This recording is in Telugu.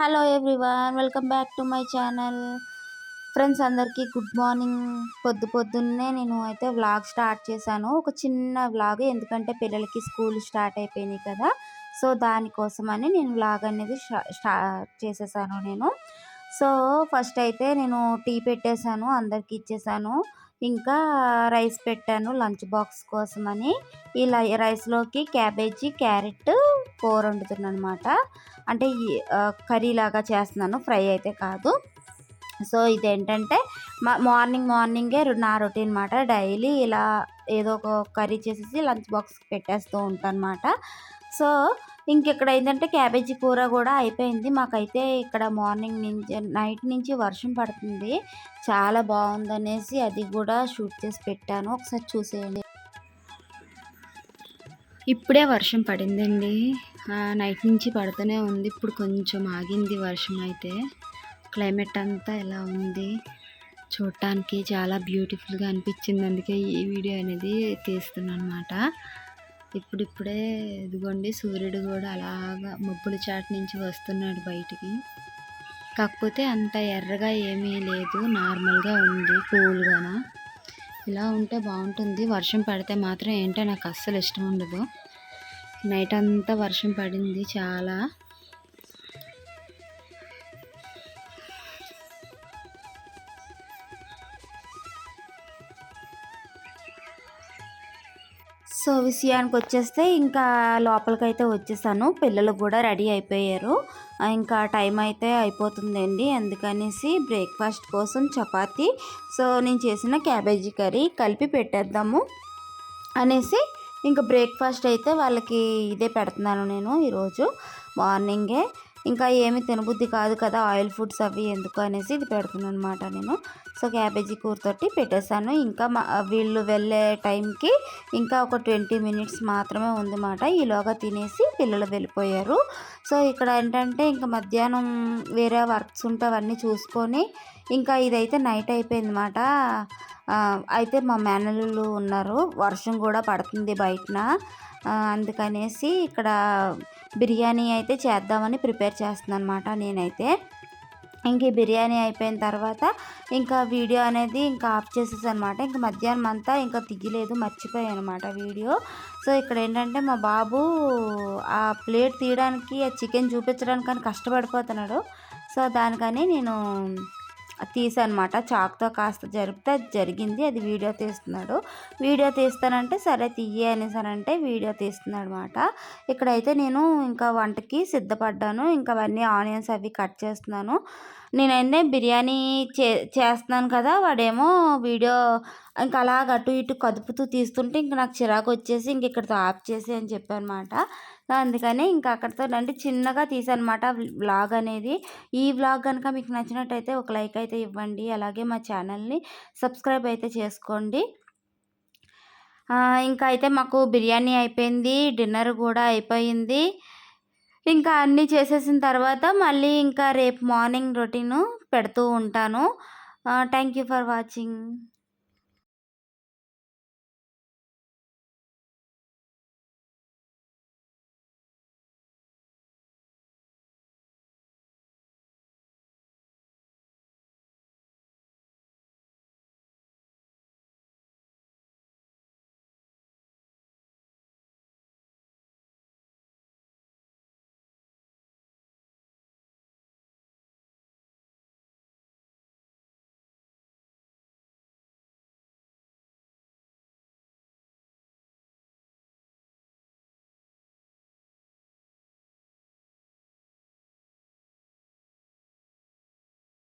Hello everyone welcome back to my channel. Friends అందరికీ గుడ్ మార్నింగ్. పొద్దు పొద్దున్నే నేను అయితే వ్లాగ్ స్టార్ట్ చేశాను. ఒక చిన్న వ్లాగ్ ఎందుకంటే పిల్లలకి స్కూల్ స్టార్ట్ అయిపోయినాయి కదా. సో దానికోసమని నేను వ్లాగ్ అనేది స్టార్ట్ చేసేసాను నేను. సో ఫస్ట్ అయితే నేను టీ పెట్టేశాను అందరికీ ఇచ్చేసాను ఇంకా రైస్ పెట్టాను లంచ్ బాక్స్ కోసమని. ఈ రైస్లోకి క్యాబేజీ క్యారెట్ కూర వండుతున్నాను అనమాట అంటే కర్రీ లాగా చేస్తున్నాను ఫ్రై అయితే కాదు. సో ఇదేంటంటే మా మార్నింగ్ మార్నింగే నా రొటీన్ అనమాట డైలీ ఇలా ఏదో ఒక కర్రీ చేసేసి లంచ్ బాక్స్ పెట్టేస్తూ ఉంటాను అనమాట సో ఇంకెక్కడ ఏంటంటే క్యాబేజీ కూర కూడా అయిపోయింది. మాకైతే ఇక్కడ మార్నింగ్ నుంచి నైట్ నుంచి వర్షం పడుతుంది. చాలా బాగుందనేసి అది కూడా షూట్ చేసి పెట్టాను. ఒకసారి చూసేయండి. ఇప్పుడే వర్షం పడిందండి. నైట్ నుంచి పడుతూనే ఉంది. ఇప్పుడు కొంచెం ఆగింది వర్షం అయితే. క్లైమేట్ అంతా ఎలా ఉంది? చూడటానికి చాలా బ్యూటిఫుల్గా అనిపించింది. అందుకే ఈ వీడియో అనేది తీస్తున్నాను అనమాట ఇప్పుడిప్పుడే ఇదిగోండి సూర్యుడు కూడా అలాగా మబ్బుల చాటు నుంచి వస్తున్నాడు బయటికి. కాకపోతే అంత ఎర్రగా ఏమీ లేదు నార్మల్గా ఉంది కూల్గాన? ఇలా ఉంటే బాగుంటుంది. వర్షం పడితే మాత్రం ఏంటో నాకు అస్సలు ఇష్టం ఉండదు. నైట్ అంతా వర్షం పడింది చాలా. సో విషయానికి వచ్చేస్తే ఇంకా లోపలికి అయితే వచ్చేసాను. పిల్లలు కూడా రెడీ అయిపోయారు. ఇంకా టైం అయితే అయిపోతుందండి. అందుకనేసి బ్రేక్ఫాస్ట్ కోసం చపాతి సో నేను చేసిన క్యాబేజీ కర్రీ కలిపి పెట్టేద్దాము అనేసి ఇంకా బ్రేక్ఫాస్ట్ అయితే వాళ్ళకి ఇదే పెడుతున్నాను నేను ఈరోజు మార్నింగే. ఇంకా ఏమి తినబుద్ధి కాదు కదా ఆయిల్ ఫుడ్స్ అవి ఎందుకు అనేసి ఇది పెడుతున్నాను అనమాట నేను. సో క్యాబేజీ కూరతోటి పెట్టేశాను. ఇంకా మా వీళ్ళు వెళ్ళే టైంకి ఇంకా ఒక ట్వంటీ మినిట్స్ మాత్రమే ఉందన్నమాట. ఈలోగా తినేసి పిల్లలు వెళ్ళిపోయారు. సో ఇక్కడ ఏంటంటే ఇంకా మధ్యాహ్నం వేరే వర్క్స్ ఉంటే అవన్నీ చూసుకొని ఇంకా ఇదైతే నైట్ అయిపోయింది అన్నమాట అయితే మా మేనల్లులు ఉన్నారు. వర్షం కూడా పడుతుంది బయటన. అందుకనేసి ఇక్కడ బిర్యానీ అయితే చేద్దామని ప్రిపేర్ చేస్తున్నాను అనమాట నేనైతే. ఇంక ఈ బిర్యానీ అయిపోయిన తర్వాత ఇంకా వీడియో అనేది ఇంకా ఆఫ్ చేసేసి అనమాట ఇంకా మధ్యాహ్నం అంతా ఇంకా తీయలేదు మర్చిపోయాను అనమాట వీడియో. సో ఇక్కడ ఏంటంటే మా బాబు ఆ ప్లేట్ తీయడానికి ఆ చికెన్ చూపించడానికి అని కష్టపడిపోతున్నాడు. సో దానికని నేను తీసనమాట చాక్తో కాస్త జరిపితే అది జరిగింది. అది వీడియో తీస్తున్నాడు. వీడియో తీస్తానంటే సరే తీయే అనేసానంటే వీడియో తీస్తున్నాడు అనమాట ఇక్కడైతే నేను ఇంకా వంటకి సిద్ధపడ్డాను. ఇంకా అవన్నీ ఆనియన్స్ అవి కట్ చేస్తున్నాను. నేనైతే బిర్యానీ చే చేస్తున్నాను కదా వాడేమో వీడియో ఇంకా అలాగ అటు ఇటు కదుపుతూ తీస్తుంటే ఇంక నాకు చిరాకు వచ్చేసి ఇంక ఇక్కడితో ఆఫ్ చేసి అని చెప్పానమాట. అందుకని ఇంకా అక్కడితో అంటే చిన్నగా తీసానమాట వ్లాగ్ అనేది. ఈ వ్లాగ్ కనుక మీకు నచ్చినట్టయితే ఒక లైక్ అయితే ఇవ్వండి. అలాగే మా ఛానల్ని సబ్స్క్రైబ్ అయితే చేసుకోండి. ఇంకా అయితే మాకు బిర్యానీ అయిపోయింది. డిన్నర్ కూడా అయిపోయింది. ఇంకా అన్నీ చేసేసిన తర్వాత మళ్ళీ ఇంకా రేపు మార్నింగ్ రొటీను పెడుతూ ఉంటాను. Thank you for watching.